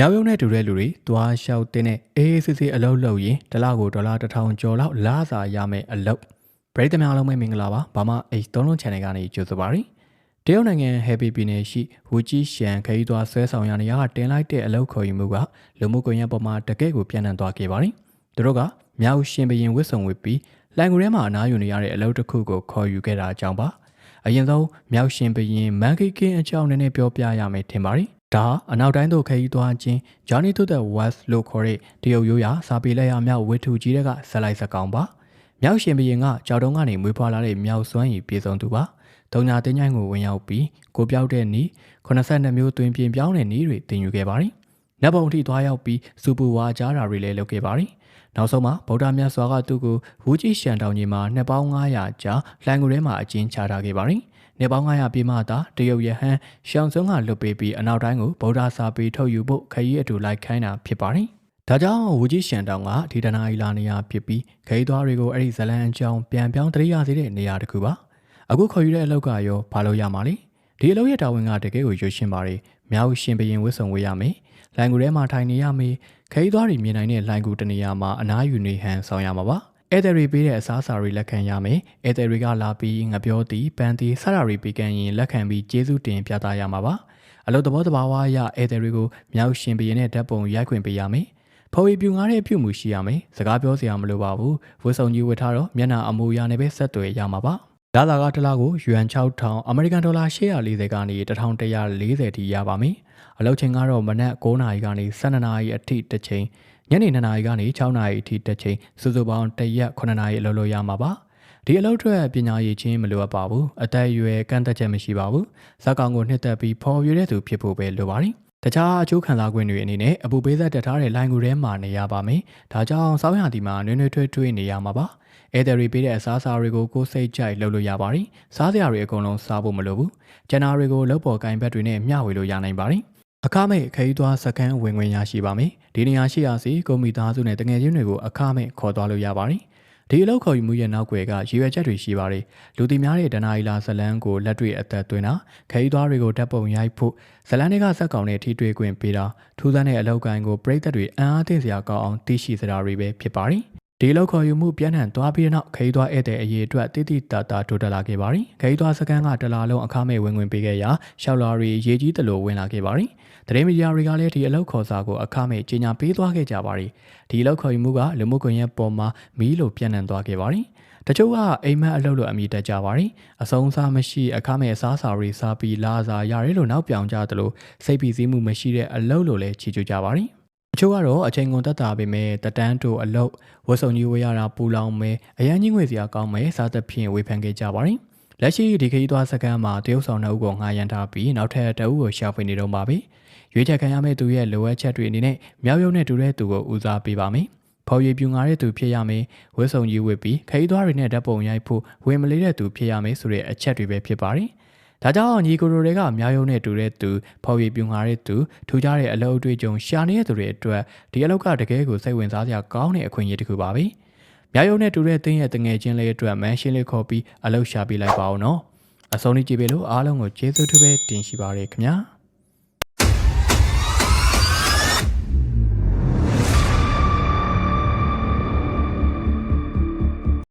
မြောက်ရုံနဲ့တူတဲ့လူတွေသွားလျှောက်တဲ့နဲ့အေးအေးဆေးဆေးအလုပ်လုပ်ရင်တစ်လကိုဒေါ်လာတစ်ထောင်ကျော်လောက်လာစာရမယ်အလုပ်ပရိသတ်များအားလုံးပဲမင်္ဂလာပါဘာမှ H သုံးလုံး channel ကနေကြိုဆိုပါရစေတရုတ်နိုင်ငံ Happy ပြည်နယ်ရှိဝူကြီးရှန်ခရီးသွားဆွဲဆောင်ရနေရကတင်လိုက်တဲ့အလုပ်ခေါ်ယူမှုကလူမှုကွန်ရက်ပေါ်မှာတကယ့်ကိုပြန့်နှံ့သွားခဲ့ပါတယ်သူတို့ကမြောက်ရှင်ဘရင်ဝစ်စုံဝစ်ပြီးလိုင်ကူထဲမှာအနားယူနေရတဲ့အလုပ်တစ်ခုကိုခေါ်ယူခဲ့တာအကြောင်းပါအရင်ဆုံးမြောက်ရှင်ဘရင်မန်ခိကင်းအကြောင်းနည်းနည်းပြောပြရမယ်ထင်ပါတယ် ဒါဟာအနောက်တိုင်းသို့ခရီးသွားခြင်း Journey to the West လို့ခေါ်တဲ့တရုတ်ရိုးရာစာပေလက်ရမြောက်ဝတ္ထုကြီးတွေကဇက်လိုက်စကောင်ပါမြောက်ရှင်ဘရင်ကကြောက်တုံးကနေမွေးဖွားလာတဲ့မြောက်စွမ်းရည်ပြည်စုံသူပါတုံညာတင်းချိုင်းကိုဝင်ရောက်ပြီးကိုပြောက်တဲ့နီး82မျိုးတွင်ပြင်ပြောင်းတဲ့နီးတွေတင်ယူခဲ့ပါတယ်နတ်ဘုံထိသွားရောက်ပြီးစူပူဝါကြားတာတွေလည်းလုပ်ခဲ့ပါတယ်နောက်ဆုံးမှာဗုဒ္ဓမြတ်စွာကသူ့ကိုဝူကြီးရှန်တောင်ကြီးမှာနှစ်ပေါင်း900ကြာလှိုင်ကူထဲမှာအကျဉ်းချထားခဲ့ပါတယ်။ နှစ်ပေါင်း900ပြည့်မှသာတရုတ်ရဟန်းရှောင်းစုံကလွတ်ပေးပြီးအနောက်တိုင်းကိုဗုဒ္ဓစာပေထုတ်ယူဖို့ခရီးအတူလိုက်ခိုင်းတာဖြစ်ပါတယ်။ဒါကြောင့်ဝူကြီးရှန်တောင်ကဒီတနာအီလာနေရာဖြစ်ပြီးခရီးသွားတွေကိုအဲ့ဒီဇလန်အကြောင်းပြန်ပြောင်းတရိယာစေတဲ့နေရာတစ်ခုပါ။အခုခေါ်ယူတဲ့အလောက်ကရောဘာလို့ရမှာလဲ။ဒီအလုပ်ရဲ့တာဝန်ကတကယ်ကိုရွှေရှင်းပါတယ်။မြောက်ရှင်ဘရင်ဝစ်စုံဝေးရမယ်။လိုင်ကူထဲမှာထိုင်နေရမယ်။ခရီးသွားတွေမြင်နိုင်တဲ့လိုင်ကူတနေရာမှာအနားယူနေဟန်ဆောင်ရမှာပါ။ ဧည့်သည်တွေပေးတဲ့အစားအစာတွေလက်ခံရမယ်။ဧည့်သည်တွေကလာပြီးငပြောတီပန်းတီဆရာတွေပေးကမ်းရင်လက်ခံပြီးကျေးဇူးတင်ပြသရမှာပါ။အလုပ်သဘောတဘာဝအရဧည့်သည်တွေကိုမြောက်ရှင်ဘရင်နဲ့ဓာတ်ပုံရိုက်ခွင့်ပေးရမယ်။ဖော်ရီပြူငားတဲ့အပြုမှုရှိရမယ်။စကားပြောစရာမလိုပါဘူး။ဝတ်စုံကြီးဝတ်ထားတော့မျက်နှာအမူအရာနဲ့ပဲဆက်သွယ်ရမှာပါ။လာသာကတစ်လားကိုယွမ်6000အမေရိကန်ဒေါ်လာ840ကနေ1140ထိရပါမယ်။အလုပ်ချိန်ကတော့မနက်9:00နာရီကနေ12:00နာရီအထိတစ်ချိန် ညနေ2:00နာရီကနေ6:00နာရီအထိတစ်ချိန်စုစုပေါင်းတစ်ရက်9:00နာရီအလုပ်လုပ်ရမှာပါ။ဒီအလုပ်အတွက်ပညာရည်ချင်းမလိုအပ်ပါဘူး။အသက်အရွယ်ကန့်သက်ချက်မရှိပါဘူး။ဇက်ကောင်ကိုနှစ်သက်ပြီးဖော်ပြတဲ့သူဖြစ်ဖို့ပဲလိုပါတယ်။တခြားအကျိုးခံစား권တွေအနေနဲ့အပူပေးဆက်တက်ထားတဲ့လိုင်းကူထဲမှာနေရပါမယ်။ဒါကြောင့်စောင်းရတီမှာနွေးနွေးထွေးထွေးနေရမှာပါ။ဧည့်သည်တွေပေးတဲ့အစားအစာတွေကိုကိုယ်စိတ်ကြိုက်လုပ်လို့ရပါတယ်။စားစရာတွေအကုန်လုံးစားဖို့မလိုဘူး။ကျန်တာတွေကိုလုပ်ပေါ်ကင်ဘက်တွေနဲ့မျှဝေလို့ရနိုင်ပါတယ်။ အခမဲ့ခရီးသွားစကန်ဝင်ဝင်ရရှိပါမယ်။ဒီနေရာရှိရာစီကွန်ပျူတာစုနဲ့တငယ်ချင်းတွေကိုအခမဲ့ခေါ်သွားလို့ရပါတယ်။ဒီအလုပ်ခေါ်ယူမှုရဲ့နောက်ွယ်ကရည်ရွယ်ချက်တွေရှိပါတယ်။လူသိများတဲ့ဒနာအီလာဇလန်ကိုလက်တွေ့အသက်သွင်းတာခရီးသွားတွေကိုဓာတ်ပုံရိုက်ဖို့ဇလန်တွေကဇက်ကောင်နဲ့ထိတွေ့ခွင့်ပေးတာထူးဆန်းတဲ့အလုပ်ကိုင်းကိုပြည်သက်တွေအံ့အားသင့်စရာကောင်းအောင်သိရှိစရာတွေပဲဖြစ်ပါတယ်။ ဒီလောက်ခေါ်ယူမှုပြန့်နှံ့သွားပြီးတဲ့နောက်ခရီးသွားဧည့်သည်အရေးအတွက်တိတိတတ်တာတိုးတက်လာခဲ့ပါတယ်။ခရီးသွားစကန်ကတလာလုံးအခမဲ့ဝင်ဝင်ပေးခဲ့ရာရှောက်လာရီရေကြီးတလို့ဝင်လာခဲ့ပါတယ်။သတင်းမီဒီယာတွေကလည်းဒီအလောက်ခေါ်စာကိုအခမဲ့ကြီးညာပေးသွားခဲ့ကြပါတယ်။ဒီလောက်ခေါ်ယူမှုကလူမှုကွန်ရက်ပေါ်မှာမီးလိုပြန့်နှံ့သွားခဲ့ပါတယ်။တချို့ကအိမ်မက်အလုပ်လို့အမည်တက်ကြပါတယ်။အဆုံးစားမရှိအခမဲ့အစားအစာတွေစားပြီးလာစားရတယ်လို့နောက်ပြောင်ကြသလိုစိတ်ပီစည်းမှုမရှိတဲ့အလုပ်လို့လည်းချီးကျူးကြပါတယ်။အ ချို့ကတော့အချိန်ကုန်တက်တာပေမဲ့တတန်းတို့အလုတ်ဝတ်စုံကြီးဝေးရတာပူလောင်မဲအရန်ကြီးငွေစရာကောင်းမဲစားသက်ဖြင့်ဝေဖန်ခဲ့ကြပါတယ်။လက်ရှိဒီခရီးသွားစကန်မှာတရုတ်ဆောင်နှုတ်ကိုငှားရမ်းထားပြီးနောက်ထပ်တအုပ်ကိုရှာဖွေနေတော့ပါပြီ။ရွေးချယ်ခံရမယ့်သူရဲ့လိုအပ်ချက်တွေအနေနဲ့မြောက်ရုံနဲ့တူတဲ့သူကိုဦးစားပေးပါမယ်။ဖော်ရည်ပြူငါတဲ့သူဖြစ်ရမယ်ဝတ်စုံကြီးဝတ်ပြီးခရီးသွားတွေနဲ့ဓာတ်ပုံရိုက်ဖို့ဝင်မလေးတဲ့သူဖြစ်ရမယ်ဆိုတဲ့အချက်တွေပဲဖြစ်ပါတယ်။ ဒါကြောင့်ညီကိုရိုတွေကမြောက်ရုံနဲ့တူတဲ့သူဖော်ရည်ပြူငါတဲ့သူထူကြတဲ့အလုပ်အတွေ့အကြုံရှာနေတဲ့သူတွေအတွက်ဒီအလုပ်ကတကယ်ကိုစိတ်ဝင်စားစရာကောင်းတဲ့အခွင့်အရေးတစ်ခုပါပဲ။မြောက်ရုံနဲ့တူတဲ့တင်းရဲ့တငယ်ချင်းလေးအတွက်မန်ရှင်းလေးခေါ်ပြီးအလုပ်ရှာပေးလိုက်ပါအောင်နော်။အဆုံးထိကြည့်ပေးလို့အားလုံးကိုကျေးဇူးထူးပဲတင်ရှိပါရခင်ဗျာ။